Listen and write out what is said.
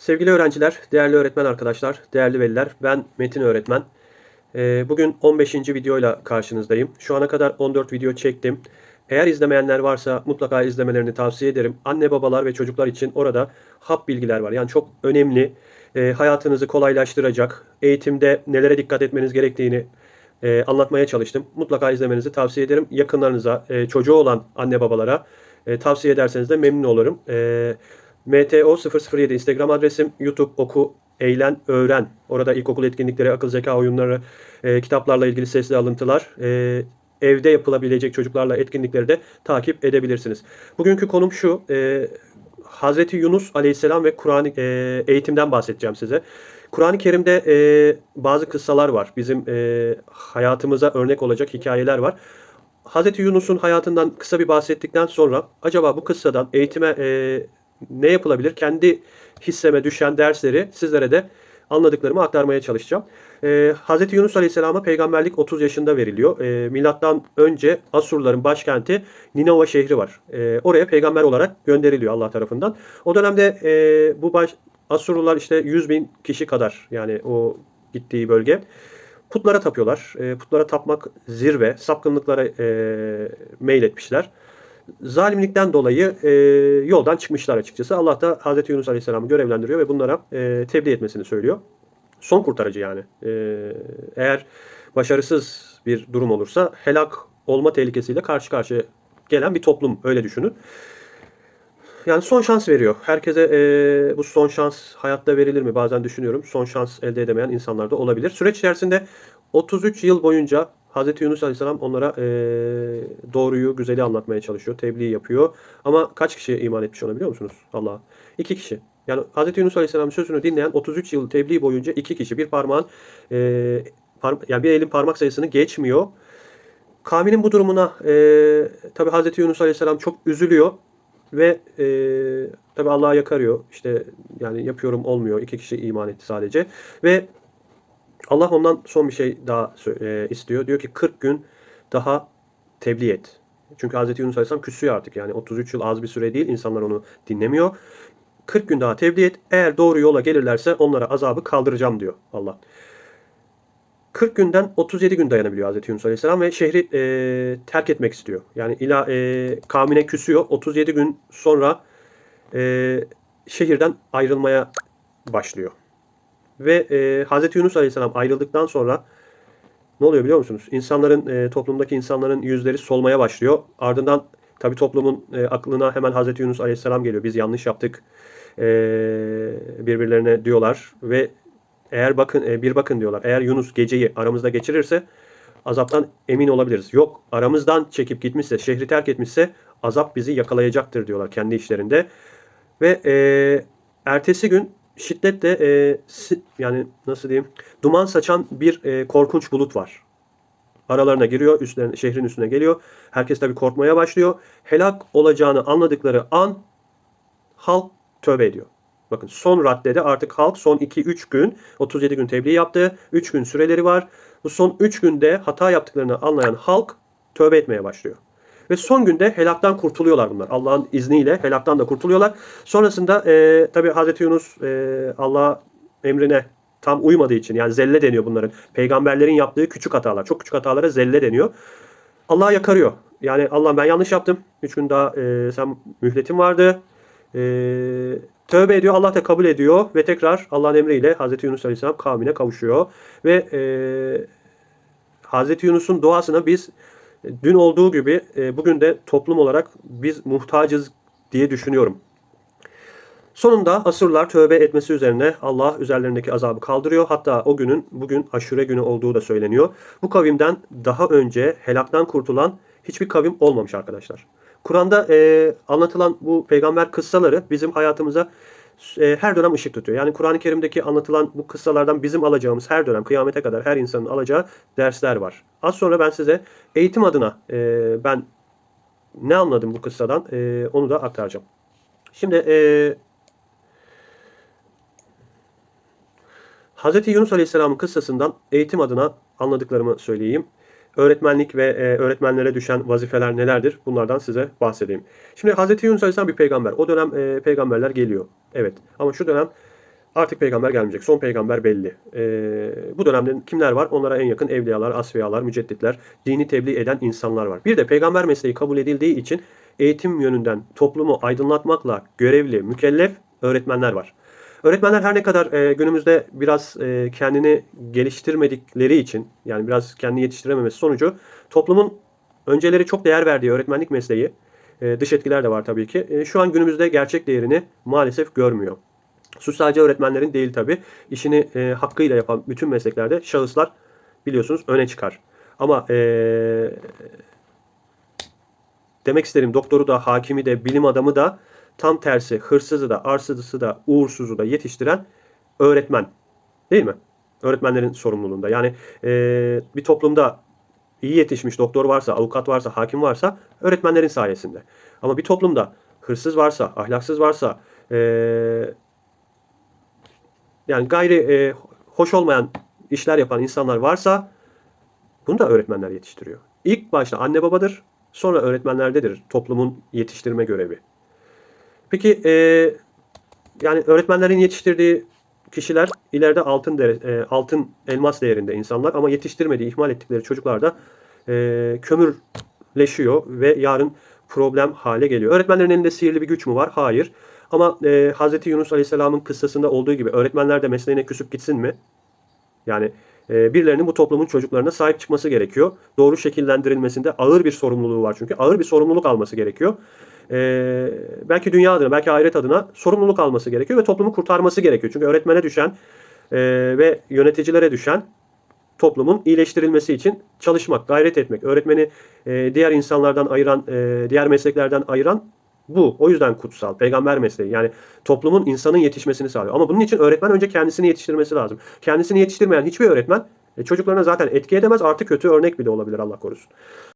Sevgili öğrenciler, değerli öğretmen arkadaşlar, değerli veliler, ben Metin öğretmen. Ee, Bugün 15. videoyla karşınızdayım. Şu ana kadar 14 video çektim. Eğer izlemeyenler varsa mutlaka izlemelerini tavsiye ederim. Anne babalar ve çocuklar için orada hap bilgiler var. Yani çok önemli, e, hayatınızı kolaylaştıracak, eğitimde nelere dikkat etmeniz gerektiğini e, anlatmaya çalıştım. Mutlaka izlemenizi tavsiye ederim. Yakınlarınıza, e, çocuğu olan anne babalara tavsiye ederseniz de memnun olurum. E, MTO007 Instagram adresim, YouTube oku, eğlen, öğren. Orada ilkokul etkinlikleri, akıl zeka oyunları, e, kitaplarla ilgili sesli alıntılar, e, evde yapılabilecek çocuklarla etkinlikleri de takip edebilirsiniz. Bugünkü konum şu, e, Hazreti Yunus Aleyhisselam ve Kur'an e, eğitimden bahsedeceğim size. Kur'an-ı Kerim'de e, bazı kıssalar var. Bizim e, hayatımıza örnek olacak hikayeler var. Hazreti Yunus'un hayatından kısa bir bahsettikten sonra acaba bu kıssadan eğitime e, ne yapılabilir? Kendi hisseme düşen dersleri sizlere de anladıklarımı aktarmaya çalışacağım. Ee, Hz. Yunus Aleyhisselam'a peygamberlik 30 yaşında veriliyor. Ee, milattan önce Asurların başkenti Ninova şehri var. Ee, oraya peygamber olarak gönderiliyor Allah tarafından. O dönemde e, bu baş, Asurlular işte 100 bin kişi kadar yani o gittiği bölge. Putlara tapıyorlar. E, putlara tapmak zirve. Sapkınlıklara e, meyletmişler zalimlikten dolayı e, yoldan çıkmışlar açıkçası. Allah da Hazreti Yunus Aleyhisselam'ı görevlendiriyor ve bunlara e, tebliğ etmesini söylüyor. Son kurtarıcı yani. E, eğer başarısız bir durum olursa helak olma tehlikesiyle karşı karşıya gelen bir toplum öyle düşünün. Yani son şans veriyor. Herkese e, bu son şans hayatta verilir mi? Bazen düşünüyorum. Son şans elde edemeyen insanlar da olabilir. Süreç içerisinde 33 yıl boyunca Hz. Yunus Aleyhisselam onlara e, doğruyu, güzeli anlatmaya çalışıyor. Tebliğ yapıyor. Ama kaç kişi iman etmiş ona biliyor musunuz? Allah'a. İki kişi. Yani Hz. Yunus Aleyhisselam'ın sözünü dinleyen 33 yıl tebliğ boyunca iki kişi. Bir parmağın e, par, yani bir elin parmak sayısını geçmiyor. Kavminin bu durumuna e, tabi Hz. Yunus Aleyhisselam çok üzülüyor ve e, tabi Allah'a yakarıyor. İşte yani yapıyorum olmuyor. İki kişi iman etti sadece. Ve Allah ondan son bir şey daha e, istiyor. Diyor ki 40 gün daha tebliğ et. Çünkü Hz. Yunus Aleyhisselam küsüyor artık. Yani 33 yıl az bir süre değil. İnsanlar onu dinlemiyor. 40 gün daha tebliğ et. Eğer doğru yola gelirlerse onlara azabı kaldıracağım diyor Allah. 40 günden 37 gün dayanabiliyor Hz. Yunus Aleyhisselam ve şehri e, terk etmek istiyor. Yani ila e, kavmine küsüyor. 37 gün sonra e, şehirden ayrılmaya başlıyor. Ve e, Hz. Yunus Aleyhisselam ayrıldıktan sonra ne oluyor biliyor musunuz? İnsanların, e, toplumdaki insanların yüzleri solmaya başlıyor. Ardından tabi toplumun e, aklına hemen Hz. Yunus Aleyhisselam geliyor. Biz yanlış yaptık e, birbirlerine diyorlar ve eğer bakın e, bir bakın diyorlar. Eğer Yunus geceyi aramızda geçirirse azaptan emin olabiliriz. Yok aramızdan çekip gitmişse, şehri terk etmişse azap bizi yakalayacaktır diyorlar kendi işlerinde. Ve e, ertesi gün şiddetle e, yani nasıl diyeyim duman saçan bir e, korkunç bulut var. Aralarına giriyor, üstlerine, şehrin üstüne geliyor. Herkes tabii korkmaya başlıyor. Helak olacağını anladıkları an halk tövbe ediyor. Bakın son raddede artık halk son 2-3 gün 37 gün tebliğ yaptı. 3 gün süreleri var. Bu son 3 günde hata yaptıklarını anlayan halk tövbe etmeye başlıyor. Ve son günde helaktan kurtuluyorlar bunlar. Allah'ın izniyle helaktan da kurtuluyorlar. Sonrasında e, tabi Hazreti Yunus e, Allah emrine tam uymadığı için yani zelle deniyor bunların. Peygamberlerin yaptığı küçük hatalar. Çok küçük hatalara zelle deniyor. Allah'a yakarıyor. Yani Allah ben yanlış yaptım. Üç gün daha e, sen mühletin vardı. E, tövbe ediyor. Allah da kabul ediyor. Ve tekrar Allah'ın emriyle Hazreti Yunus Aleyhisselam kavmine kavuşuyor. Ve e, Hazreti Yunus'un duasına biz dün olduğu gibi e, bugün de toplum olarak biz muhtacız diye düşünüyorum. Sonunda Asırlar tövbe etmesi üzerine Allah üzerlerindeki azabı kaldırıyor. Hatta o günün bugün aşure günü olduğu da söyleniyor. Bu kavimden daha önce helaktan kurtulan hiçbir kavim olmamış arkadaşlar. Kur'an'da e, anlatılan bu peygamber kıssaları bizim hayatımıza e, her dönem ışık tutuyor. Yani Kur'an-ı Kerim'deki anlatılan bu kıssalardan bizim alacağımız her dönem kıyamete kadar her insanın alacağı dersler var. Az sonra ben size eğitim adına e, ben ne anladım bu kıssadan e, onu da aktaracağım. Şimdi e, Hz. Yunus Aleyhisselam'ın kıssasından eğitim adına anladıklarımı söyleyeyim. Öğretmenlik ve e, öğretmenlere düşen vazifeler nelerdir? Bunlardan size bahsedeyim. Şimdi Hz. Yunus Aleyhisselam bir peygamber. O dönem e, peygamberler geliyor. Evet. Ama şu dönem Artık peygamber gelmeyecek. Son peygamber belli. Ee, bu dönemde kimler var? Onlara en yakın evliyalar, asfiyalar, mücedditler, dini tebliğ eden insanlar var. Bir de peygamber mesleği kabul edildiği için eğitim yönünden toplumu aydınlatmakla görevli, mükellef öğretmenler var. Öğretmenler her ne kadar e, günümüzde biraz e, kendini geliştirmedikleri için yani biraz kendini yetiştirememesi sonucu toplumun önceleri çok değer verdiği öğretmenlik mesleği e, dış etkiler de var tabii ki. e, şu an günümüzde gerçek değerini maalesef görmüyor. Suç sadece öğretmenlerin değil tabii. İşini e, hakkıyla yapan bütün mesleklerde şahıslar biliyorsunuz öne çıkar. Ama e, demek isterim doktoru da, hakimi de, bilim adamı da tam tersi hırsızı da, arsızı da, uğursuzu da yetiştiren öğretmen. Değil mi? Öğretmenlerin sorumluluğunda. Yani e, bir toplumda iyi yetişmiş doktor varsa, avukat varsa, hakim varsa öğretmenlerin sayesinde. Ama bir toplumda hırsız varsa, ahlaksız varsa, e, yani gayri e, hoş olmayan işler yapan insanlar varsa bunu da öğretmenler yetiştiriyor. İlk başta anne babadır, sonra öğretmenlerdedir toplumun yetiştirme görevi. Peki e, yani öğretmenlerin yetiştirdiği kişiler ileride altın dere- e, altın elmas değerinde insanlar ama yetiştirmediği, ihmal ettikleri çocuklar da e, kömürleşiyor ve yarın problem hale geliyor. Öğretmenlerin elinde sihirli bir güç mü var? Hayır. Ama e, Hz. Yunus Aleyhisselam'ın kıssasında olduğu gibi öğretmenler de mesleğine küsüp gitsin mi? Yani e, birilerinin bu toplumun çocuklarına sahip çıkması gerekiyor. Doğru şekillendirilmesinde ağır bir sorumluluğu var çünkü. Ağır bir sorumluluk alması gerekiyor. E, belki dünya adına, belki ahiret adına sorumluluk alması gerekiyor ve toplumu kurtarması gerekiyor. Çünkü öğretmene düşen e, ve yöneticilere düşen toplumun iyileştirilmesi için çalışmak, gayret etmek. Öğretmeni e, diğer insanlardan ayıran, e, diğer mesleklerden ayıran bu. O yüzden kutsal. Peygamber mesleği. Yani toplumun insanın yetişmesini sağlıyor. Ama bunun için öğretmen önce kendisini yetiştirmesi lazım. Kendisini yetiştirmeyen hiçbir öğretmen e, çocuklarına zaten etki edemez. Artı kötü örnek bile olabilir Allah korusun.